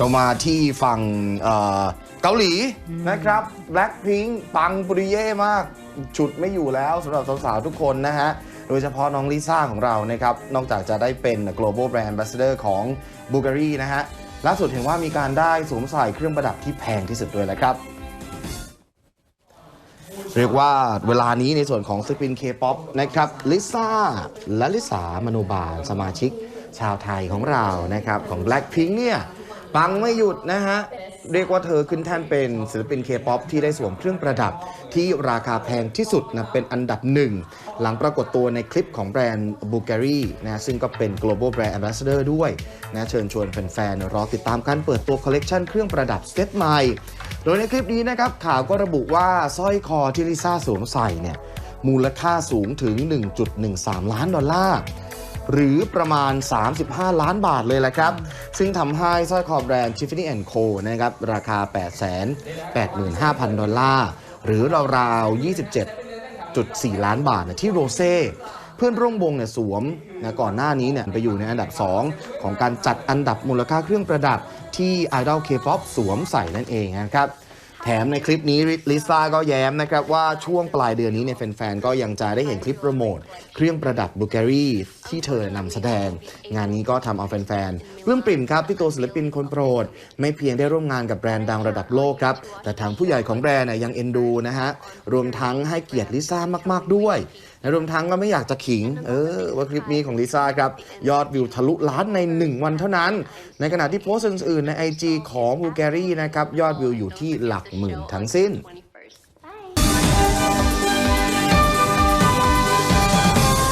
เรามาที่ฝั่งเอ่อเกาหลีนะครับ Blackpink ปังปริเย่มาก ฉุดไม่อยู่แล้วสำหรับสาวๆทุกคนนะฮะ โดยเฉพาะน้องลิซ่าของเรานะครับ นอกจากจะได้เป็น global brand ambassador ของ Bulgari นะฮะ ล่าสุดเห็นว่ามีการได้สวมใส่เครื่องประดับที่แพงที่สุดด้วยแหละครับเรียกว่าเวลานี้ในส่วนของศิลปินเคป๊อปนะครับลิซ่าและลิสามโนบาลสมาชิกชาวไทยของเรานะครับของ Blackpink เนี่ย ปังไม่หยุดนะฮะ เรียกว่าเธอขึ้นแท่นเป็นศิลปินเคป๊อปที่ได้สวมเครื่องประดับที่ราคาแพงที่สุดนะเป็นอันดับหนึ่ง หลังปรากฏตัวในคลิปของแบรนด์ Bulgari นะซึ่งก็เป็น global brand ambassador ด้วยนะเชิญชวนแฟนๆรอติดตามการเปิดตัวคอลเลกชันเครื่องประดับเซตใหม่ โดยในคลิปนี้นะครับข่าวก็ระบุว่าสร้อยคอที่ลิซ่าสวมใส่เนี่ยมูลค่าสูงถึง 1.13 ล้านดอลลาร์ หรือประมาณ 35 ล้านบาทเลยแหละครับ ซึ่งทำให้สร้อยคอแบรนด์ Tiffany Co นะครับราคา 885,000 ดอลลาร์ หรือราวๆ 27.4 ล้านบาทนะที่โรเซ่เพื่อนร่วมวงเนี่ยสวมนะก่อนหน้านี้เนี่ยไปอยู่ในอันดับ 2 ของการจัดอันดับมูลค่าเครื่องประดับที่ไอดอลเคป๊อปสวมใส่นั่นเองนะครับ แถมในคลิปนี้ลิซ่าก็แย้มนะครับว่าช่วงปลายเดือนนี้เนี่ยแฟนๆ ก็ยังจะได้เห็นคลิปโปรโมทเครื่องประดับบูเการีที่เธอนำแสดง งานนี้ก็ทำเอาแฟนๆปลื้มปริ่มครับที่ตัวศิลปินคนโปรด ไม่เพียงได้ร่วมงานกับแบรนด์ดังระดับโลกครับ แต่ทางผู้ใหญ่ของแบรนด์ยังเอ็นดูนะฮะ รวมทั้งให้เกียรติลิซ่ามากๆด้วยและรวมทั้งก็ไม่อยากจะขิง เออ ว่าคลิปนี้ของลิซ่าครับ ยอดวิวทะลุล้านใน 1 วันเท่านั้น ในขณะที่โพสต์อื่นๆใน IG ของบูแกอรี่นะครับยอดวิวอยู่ที่หลักหมื่นทั้งสิ้น